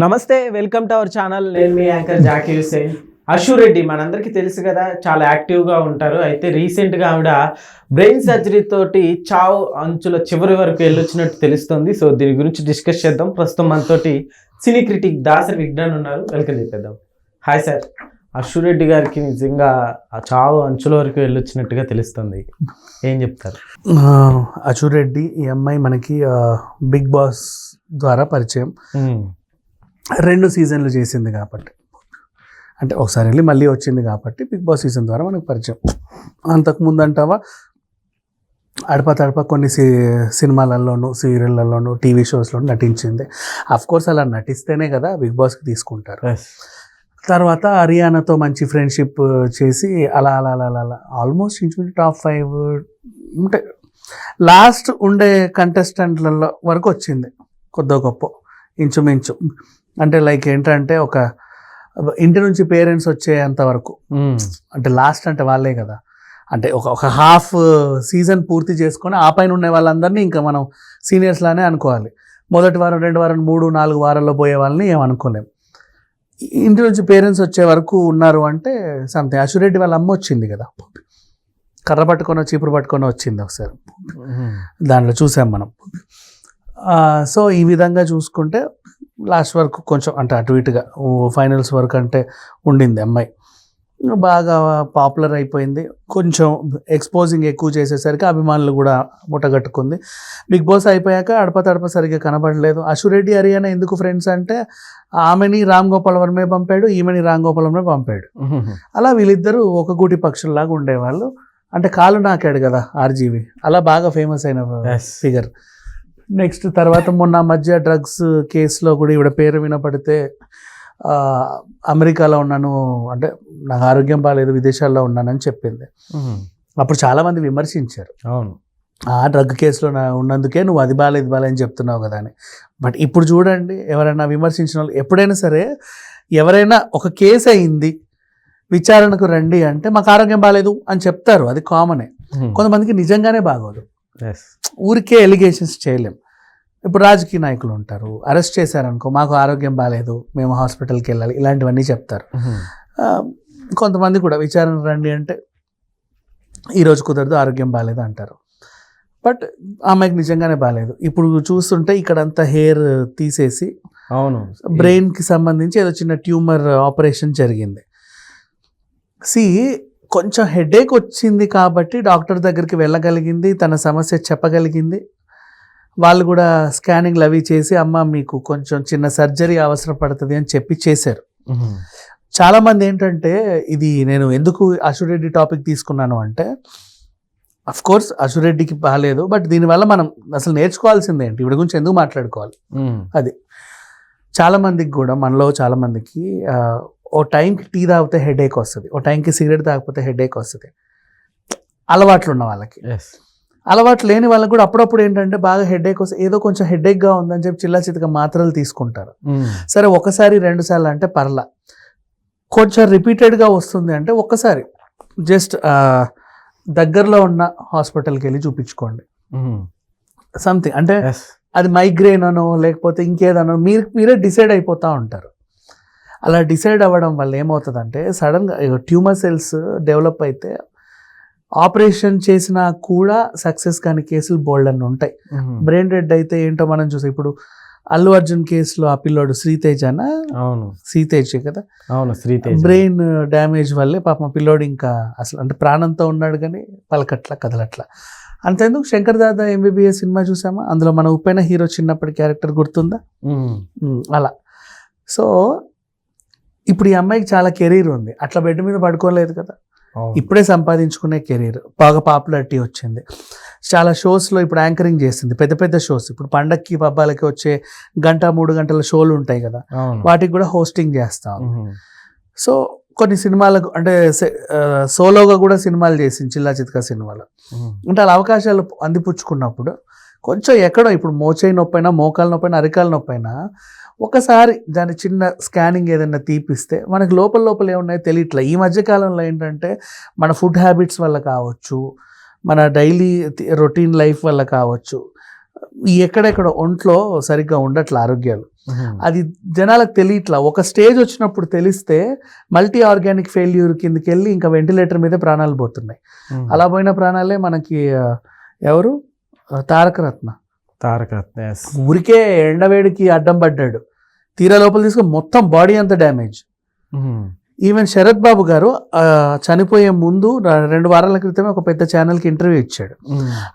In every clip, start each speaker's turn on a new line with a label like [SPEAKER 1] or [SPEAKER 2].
[SPEAKER 1] నమస్తే welcome to our channel. నేను మీ యాంకర్ జాకీ హుసేన్ అషు రెడ్డి మనందరికీ తెలుసు కదా చాలా యాక్టివ్గా ఉంటారు. అయితే రీసెంట్గా ఆవిడ బ్రెయిన్ సర్జరీ తోటి చావు అంచుల చివరి వరకు వెళ్ళొచ్చినట్టు తెలుస్తుంది. సో దీని గురించి డిస్కస్ చేద్దాం. ప్రస్తుతం మనతోటి సినీ క్రిటిక్ దాసరి విజ్ఞాన్ ఉన్నారు. వెల్కమ్ చెప్పేద్దాం. Hi sir. అషు రెడ్డి గారికి నిజంగా ఆ చావు అంచుల వరకు వెళ్ళొచ్చినట్టుగా తెలుస్తుంది. ఏం చెప్తారు?
[SPEAKER 2] అచూర్ రెడ్డి ఈ అమ్మాయి మనకి బిగ్ బాస్ ద్వారా పరిచయం. రెండు సీజన్లు చేసింది కాబట్టి. అంటే ఒకసారి వెళ్ళి మళ్ళీ వచ్చింది కాబట్టి బిగ్ బాస్ సీజన్ ద్వారా మనకు పరిచయం. అంతకుముందు అంటావా? అడప తడప కొన్ని సి సినిమాలలోను సీరియళ్ళలోను టీవీ షోస్లోను నటించింది. కోర్స్ అలా నటిస్తేనే కదా బిగ్ బాస్కి తీసుకుంటారు. తర్వాత హరియానాతో మంచి ఫ్రెండ్షిప్ చేసి అలా అలా అలా అలా అలా ఆల్మోస్ట్ ఇంచుమించు టాప్ ఫైవ్ అంటే లాస్ట్ ఉండే కంటెస్టెంట్లలో వరకు వచ్చింది. కొద్దో గొప్ప. ఇంచుమించు అంటే లైక్ ఏంటంటే ఒక ఇంటి నుంచి పేరెంట్స్ వచ్చేంత వరకు. అంటే లాస్ట్ అంటే వాళ్ళే కదా. అంటే ఒక ఒక హాఫ్ సీజన్ పూర్తి చేసుకొని ఆ పైన ఉండే వాళ్ళందరినీ ఇంకా మనం సీనియర్స్ లానే అనుకోవాలి. మొదటి వారం రెండు వారం మూడు నాలుగు వారాల్లో పోయే వాళ్ళని ఏం అనుకోలేం. ఇంటి నుంచి పేరెంట్స్ వచ్చే వరకు ఉన్నారు అంటే సంథింగ్ అశురెడ్డి వాళ్ళ అమ్మ వచ్చింది కదా. కర్ర పట్టుకొని చీపురు పట్టుకొని వచ్చింది ఒకసారి. దాంట్లో చూసాం మనం. సో ఈ విధంగా చూసుకుంటే లాస్ట్ వరకు కొంచెం అంటే అటు ఇటుగా ఫైనల్స్ వరకు అంటే ఉండింది అమ్మాయి బాగా పాపులర్ అయిపోయింది. కొంచెం ఎక్స్పోజింగ్ ఎక్కువ చేసేసరికి అభిమానులు కూడా ముట్టగట్టుకుంది. బిగ్ బాస్ అయిపోయాక అడప తడప సరిగ్గా కనబడలేదు. అశురెడ్డి హరియానా ఎందుకు ఫ్రెండ్స్ అంటే ఆమెని రామ్ గోపాల్ వర్మే పంపాడు ఈమెని రామ్ గోపాల్ వర్మే పంపాడు. అలా వీళ్ళిద్దరూ ఒక గూటి పక్షుల్లాగా ఉండేవాళ్ళు. అంటే కాలు నాకాడు కదా ఆర్జీవి. అలా బాగా ఫేమస్ అయిన. ఫిగర్ నెక్స్ట్ తర్వాత మొన్న మధ్య డ్రగ్స్ కేసులో కూడా ఈవిడ పేరు వినపడితే అమెరికాలో ఉన్నాను అంటే నాకు ఆరోగ్యం బాగాలేదు విదేశాల్లో ఉన్నానని చెప్పింది. అప్పుడు చాలామంది విమర్శించారు
[SPEAKER 1] అవును
[SPEAKER 2] ఆ డ్రగ్ కేసులో నా ఉన్నందుకే నువ్వు అది బాగాలేదు బాగాలేదు అని చెప్తున్నావు కదా అని బట్ ఇప్పుడు చూడండి ఎవరైనా విమర్శించిన వాళ్ళు ఎప్పుడైనా సరే ఎవరైనా ఒక కేసు అయింది విచారణకు రండి అంటే మాకు ఆరోగ్యం బాగాలేదు అని చెప్తారు అది కామనే. కొంతమందికి నిజంగానే బాగోదు. ఊరికే ఎలిగేషన్స్ చేయలేం. ఇప్పుడు రాజకీయ నాయకులు ఉంటారు. అరెస్ట్ చేశారనుకో మాకు ఆరోగ్యం బాగాలేదు మేము హాస్పిటల్కి వెళ్ళాలి ఇలాంటివన్నీ చెప్తారు. కొంతమంది కూడా విచారణ రండి అంటే ఈరోజు కుదరదు ఆరోగ్యం బాగాలేదు అంటారు. బట్ ఆమెకి నిజంగానే బాగాలేదు ఇప్పుడు చూస్తుంటే ఇక్కడంతా హెయిర్ తీసేసి
[SPEAKER 1] అవును.
[SPEAKER 2] బ్రెయిన్కి సంబంధించి ఏదో చిన్న ట్యూమర్ ఆపరేషన్ జరిగింది. సి కొంచెం హెడేక్ వచ్చింది కాబట్టి డాక్టర్ దగ్గరికి వెళ్ళగలిగింది తన సమస్య చెప్పగలిగింది. వాళ్ళు కూడా స్కానింగ్లు అవి చేసి అమ్మ మీకు కొంచెం చిన్న సర్జరీ అవసరం పడుతుంది అని చెప్పి చేశారు. చాలామంది ఏంటంటే ఇది నేను ఎందుకు అశురెడ్డి టాపిక్ తీసుకున్నాను అంటే అఫ్ కోర్స్ అశురెడ్డికి బాగాలేదు బట్ దీనివల్ల మనం అసలు నేర్చుకోవాల్సింది ఏంటి? వీడి గురించి ఎందుకు మాట్లాడుకోవాలి?
[SPEAKER 1] మ్మ్.
[SPEAKER 2] చాలా మందికి కూడా మనలో చాలా మందికి ఆ, ఓ టైంకి టీ తాగితే హెడేక్ వస్తుంది. ఓ టైంకి సిగరెట్ తాగిపోతే హెడేక్ వస్తుంది. అలవాట్లు ఉన్న వాళ్ళకి. అలవాట్లు లేని వాళ్ళకి కూడా అప్పుడప్పుడు ఏంటంటే బాగా హెడేక్ వస్తే ఏదో కొంచెం హెడేక్గా ఉందని చెప్పి చిల్లా చితక మాత్రలు తీసుకుంటారు.
[SPEAKER 1] మ్మ్.
[SPEAKER 2] సరే ఒకసారి రెండు సార్లు అంటే పర్లా. కొంచెం రిపీటెడ్గా వస్తుంది అంటే ఒక్కసారి. జస్ట్ దగ్గరలో ఉన్న హాస్పిటల్కి వెళ్ళి చూపించుకోండి.
[SPEAKER 1] మ్మ్.
[SPEAKER 2] సంథింగ్. అంటే. అది మైగ్రేన్ అనో లేకపోతే ఇంకేదనో మీరు మీరే డిసైడ్ అయిపోతూ ఉంటారు. అలా డిసైడ్ అవ్వడం వల్ల ఏమవుతుందంటే సడన్గా ట్యూమర్ సెల్స్ డెవలప్ అయితే ఆపరేషన్ చేసినా కూడా సక్సెస్ కాని కేసులు బోల్డ్ అని ఉంటాయి. బ్రెయిన్ డెడ్ అయితే ఏంటో మనం చూసాం ఇప్పుడు అల్లు అర్జున్ కేసులో ఆ పిల్లోడు శ్రీతేజనా
[SPEAKER 1] అవును.
[SPEAKER 2] శ్రీతేజ్ కదా?
[SPEAKER 1] అవును శ్రీతేజ్.
[SPEAKER 2] బ్రెయిన్ డ్యామేజ్ వల్లే పాపం పిల్లోడు ఇంకా అసలు అంటే ప్రాణంతో ఉన్నాడు కానీ పలకట్ల కదలట్ల. అంతేందుకు? శంకర్ దాదా ఎంబీబీఎస్ సినిమా చూసామా? అందులో మన ఉప్పైన హీరో చిన్నప్పటి క్యారెక్టర్ గుర్తుందా? అలా. సో ఇప్పుడు ఈ అమ్మాయికి చాలా కెరీర్ ఉంది. అట్లా బెడ్ మీద పడుకోలేదు కదా. ఇప్పుడే సంపాదించుకునే కెరీర్. బాగా పాపులారిటీ వచ్చింది. చాలా షోస్లో ఇప్పుడు యాంకరింగ్ చేసింది. పెద్ద పెద్ద షోస్. ఇప్పుడు పండక్కి పబ్బాలకి వచ్చే గంట మూడు గంటల షోలు ఉంటాయి కదా. వాటికి కూడా హోస్టింగ్ చేస్తాం. సో కొన్ని సినిమాలకు అంటే సోలోగా కూడా సినిమాలు చేసింది. చిల్లా చిత్కా సినిమాలో. అంటే అలా అవకాశాలు అందిపుచ్చుకున్నప్పుడు కొంచెం ఎక్కడో ఇప్పుడు మోచేయి నొప్పైనా మోకాల నొప్పైనా అరికాల నొప్పైనా ఒకసారి దాని చిన్న స్కానింగ్ ఏదైనా తీపిస్తే మనకి లోపల లోపల ఏమున్నాయో తెలియట్లే. ఈ మధ్య కాలంలో ఏంటంటే మన ఫుడ్ హ్యాబిట్స్ వల్ల కావచ్చు మన డైలీ రొటీన్ లైఫ్ వల్ల కావచ్చు ఎక్కడెక్కడ ఒంట్లో సరిగ్గా ఉండట్ల ఆరోగ్యాలు. అది జనాలకు తెలియట్లా. ఒక స్టేజ్ వచ్చినప్పుడు తెలిస్తే మల్టీ ఆర్గానిక్ ఫెయిల్యూర్ కిందకి వెళ్ళి ఇంకా వెంటిలేటర్ మీదే ప్రాణాలు పోతున్నాయి. అలా పోయిన ప్రాణాలే మనకి ఎవరు? ఆ, తారక రత్న
[SPEAKER 1] తారక ఎస్
[SPEAKER 2] ఊరికే ఎండవేడికి అడ్డం పడ్డాడు. తీరా లోపల తీసుకుని మొత్తం బాడీ అంతా డ్యామేజ్. ఈవెన్ శరత్ బాబు గారు చనిపోయే ముందు రెండు వారాల క్రితమే ఒక పెద్ద ఛానల్కి ఇంటర్వ్యూ ఇచ్చాడు.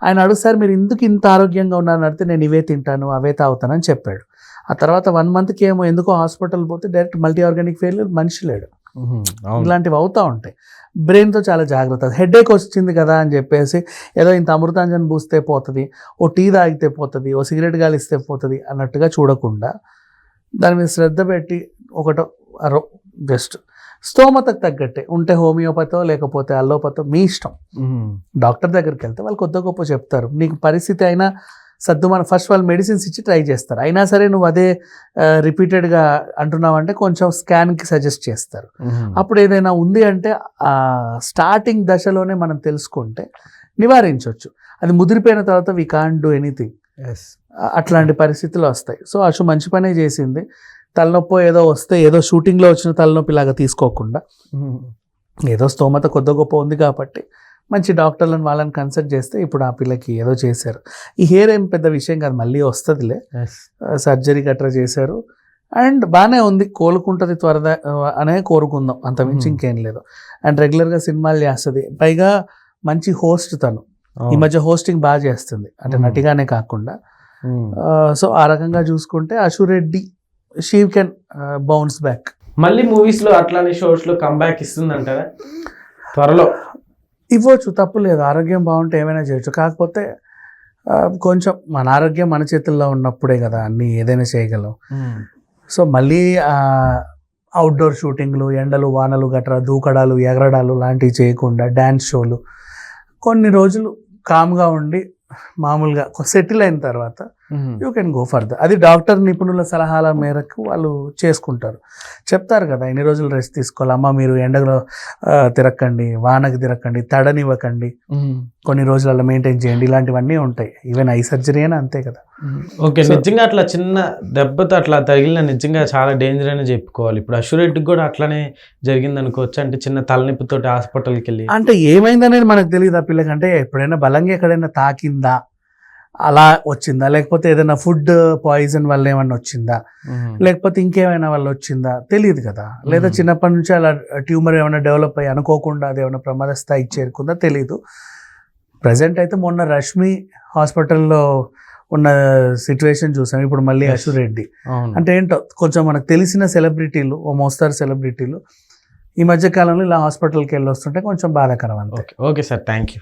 [SPEAKER 2] ఆయన అడుగుతారు మీరు ఎందుకు ఇంత ఆరోగ్యంగా ఉన్నారని అడిగితే నేను ఇవే తింటాను అవే తాగుతానని చెప్పాడు. ఆ తర్వాత వన్ మంత్కి ఏమో ఎందుకో హాస్పిటల్ పోతే డైరెక్ట్ మల్టీ ఆర్గానిక్ ఫెయిల్యూర్ మనిషి లేడు. ఇలాంటివి అవుతూ ఉంటాయి. బ్రెయిన్తో చాలా జాగ్రత్త. హెడేక్ వచ్చింది కదా అని చెప్పేసి ఏదో ఇంత అమృతాంజన్ పూస్తే పోతుంది ఓ టీ తాగితే పోతుంది ఓ సిగరెట్ గాలిస్తే పోతుంది అన్నట్టుగా చూడకుండా దాని మీద శ్రద్ధ పెట్టి ఒకటో జస్ట్ స్తోమతకు తగ్గట్టే. ఉంటే హోమియోపతో లేకపోతే అల్లోపతో మీ ఇష్టం. డాక్టర్ దగ్గరికి వెళ్తే వాళ్ళు కొద్ది గొప్ప చెప్తారు. నీకు పరిస్థితి అయినా సర్దు మన ఫస్ట్ వాళ్ళు మెడిసిన్స్ ఇచ్చి ట్రై చేస్తారు. అయినా సరే నువ్వు అదే రిపీటెడ్గా అంటున్నావంటే కొంచెం స్కాన్కి సజెస్ట్ చేస్తారు. అప్పుడు ఏదైనా ఉంది అంటే స్టార్టింగ్ దశలోనే మనం తెలుసుకుంటే నివారించవచ్చు అది ముదిరిపోయిన తర్వాత వీ కాంట్ డూ ఎనీథింగ్
[SPEAKER 1] ఎస్
[SPEAKER 2] అట్లాంటి పరిస్థితులు వస్తాయి. సో అశు మంచి పనే చేసింది. తలనొప్పి ఏదో వస్తే ఏదో షూటింగ్లో వచ్చిన తలనొప్పి లాగా తీసుకోకుండా. ఏదో స్తోమత కొద్ది గొప్ప ఉంది కాబట్టి మంచి డాక్టర్లను వాళ్ళని కన్సల్ట్ చేస్తే ఇప్పుడు ఆ పిల్లకి ఏదో చేశారు. ఈ హెయిర్ ఏం పెద్ద విషయం కాదు మళ్ళీ వస్తుందిలే. సర్జరీ గట్రా చేశారు. అండ్ బాగానే ఉంది కోలుకుంటుంది త్వరగా అనే కోరుకుందాం అంత మించి ఇంకేం లేదు. అండ్ రెగ్యులర్గా సినిమాలు చేస్తుంది. పైగా మంచి హోస్ట్ తను. ఈ మధ్య హోస్టింగ్ బాగా చేస్తుంది. అంటే
[SPEAKER 1] Hmm.
[SPEAKER 2] నటిగానే కాకుండా. సో ఆ రకంగా చూసుకుంటే Ashu Reddy she can bounce back.
[SPEAKER 1] మళ్ళీ మూవీస్లో అట్లానే షోస్లో కంబ్యాక్ ఇస్తుందంటారా? త్వరలో.
[SPEAKER 2] ఇవ్వచ్చు తప్పు లేదు. ఆరోగ్యం బాగుంటే ఏమైనా చేయొచ్చు. కాకపోతే కొంచెం మన ఆరోగ్యం మన చేతుల్లో ఉన్నప్పుడే కదా అన్నీ ఏదైనా చేయగలం. సో మళ్ళీ అవుట్డోర్ షూటింగ్లు ఎండలు వానలు గట్రా దూకడాలు ఎగరడాలు లాంటివి చేయకుండా డ్యాన్స్ షోలు కొన్ని రోజులు కామ్గా ఉండి మామూలుగా సెటిల్ అయిన తర్వాత యూ కెన్ గో ఫర్దర్. అది డాక్టర్ నిపుణుల సలహాల మేరకు వాళ్ళు చేసుకుంటారు. చెప్తారు కదా ఇన్ని రోజులు రెస్ట్ తీసుకోవాలి. అమ్మ మీరు ఎండలో తిరక్కండి వానకి తిరక్కండి తడనివ్వకండి. కొన్ని రోజులు అలా మెయింటైన్ చేయండి. ఇలాంటివన్నీ ఉంటాయి. ఈవెన్ ఐ సర్జరీ అయినా అంతే కదా.
[SPEAKER 1] ఓకే నిజంగా అట్లా చిన్న దెబ్బతో అట్లా తగిలిన నిజంగా చాలా డేంజర్ అని చెప్పుకోవాలి. ఇప్పుడు అష్యూరెడ్డికి కూడా అట్లానే జరిగింది అనుకోవచ్చు. అంటే చిన్న తలనొప్పితో హాస్పిటల్కి వెళ్ళి.
[SPEAKER 2] అంటే ఏమైందనేది మనకు తెలియదు ఆ పిల్లకి. అంటే ఎప్పుడైనా బలంగా ఎక్కడైనా తాకిందా? అలా వచ్చిందా? లేకపోతే ఏదైనా ఫుడ్ పాయిజన్ వల్ల ఏమన్నా వచ్చిందా? లేకపోతే ఇంకేమైనా వల్ల వచ్చిందా? తెలియదు కదా. లేదా. చిన్నప్పటి నుంచి అలా ట్యూమర్ ఏమైనా డెవలప్ అయ్యి అనుకోకుండా అది ఏమైనా ప్రమాద స్థాయికి చేరుకుందా? తెలియదు ప్రజెంట్ అయితే మొన్న రష్మి హాస్పిటల్లో ఉన్న సిచ్యువేషన్ చూసాం. ఇప్పుడు మళ్ళీ. అశు రెడ్డి. అంటే ఏంటో కొంచెం మనకు తెలిసిన సెలబ్రిటీలు ఓ మోస్తారు సెలబ్రిటీలు ఈ మధ్య కాలంలో ఇలా హాస్పిటల్కి వెళ్ళి వస్తుంటే కొంచెం బాధాకరం అంతే.
[SPEAKER 1] Okay. Okay sir. Thank you.